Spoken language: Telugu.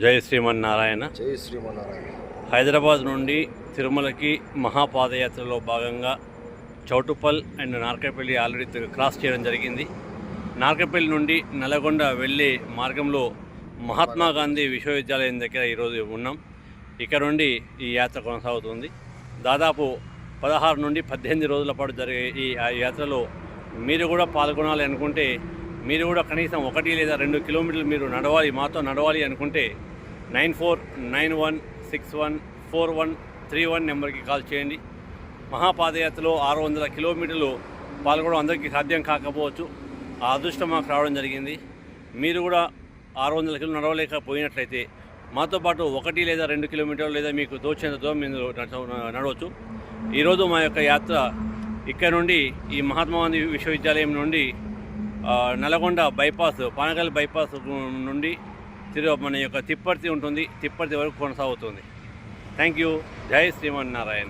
జై శ్రీమన్నారాయణ. జై శ్రీమన్నారాయణ. హైదరాబాద్ నుండి తిరుమలకి మహాపాదయాత్రలో భాగంగా Choutuppal and Narkapalli already cross చేయడం జరిగింది. నార్కపల్లి నుండి నల్గొండ వెళ్ళే మార్గంలో మహాత్మా గాంధీ విశ్వవిద్యాలయం దగ్గర ఈరోజు ఉన్నాం. ఇక్కడ నుండి ఈ యాత్ర కొనసాగుతుంది. దాదాపు పదహారు నుండి పద్దెనిమిది రోజుల పాటు జరిగే ఈ యాత్రలో మీరు కూడా పాల్గొనాలి అనుకుంటే మీరు కూడా కనీసం ఒకటి లేదా రెండు కిలోమీటర్లు మీరు నడవాలి మాతో నడవాలి అనుకుంటే nine four nine one six one four one three one నెంబర్కి కాల్ చేయండి. మహాపాదయాత్రలో ఆరు వందల కిలోమీటర్లు పాల్గొనడం అందరికీ సాధ్యం కాకపోవచ్చు. ఆ అదృష్టం మాకు రావడం జరిగింది. మీరు కూడా ఆరు వందల కిలో నడవలేకపోయినట్లయితే మాతో పాటు ఒకటి లేదా రెండు కిలోమీటర్లు లేదా మీకు దోచినంత దూరం మీరు నడవచ్చు. ఈరోజు మా యొక్క యాత్ర ఇక్కడ నుండి ఈ మహాత్మా గాంధీ విశ్వవిద్యాలయం నుండి నల్గొండ బైపాస్ పానగల్ బైపాస్ నుండి తిరు మన యొక్క తిప్పర్తి ఉంటుంది. తిప్పర్తి వరకు కొనసాగుతుంది. థ్యాంక్ యూ జై జై శ్రీమన్నారాయణ.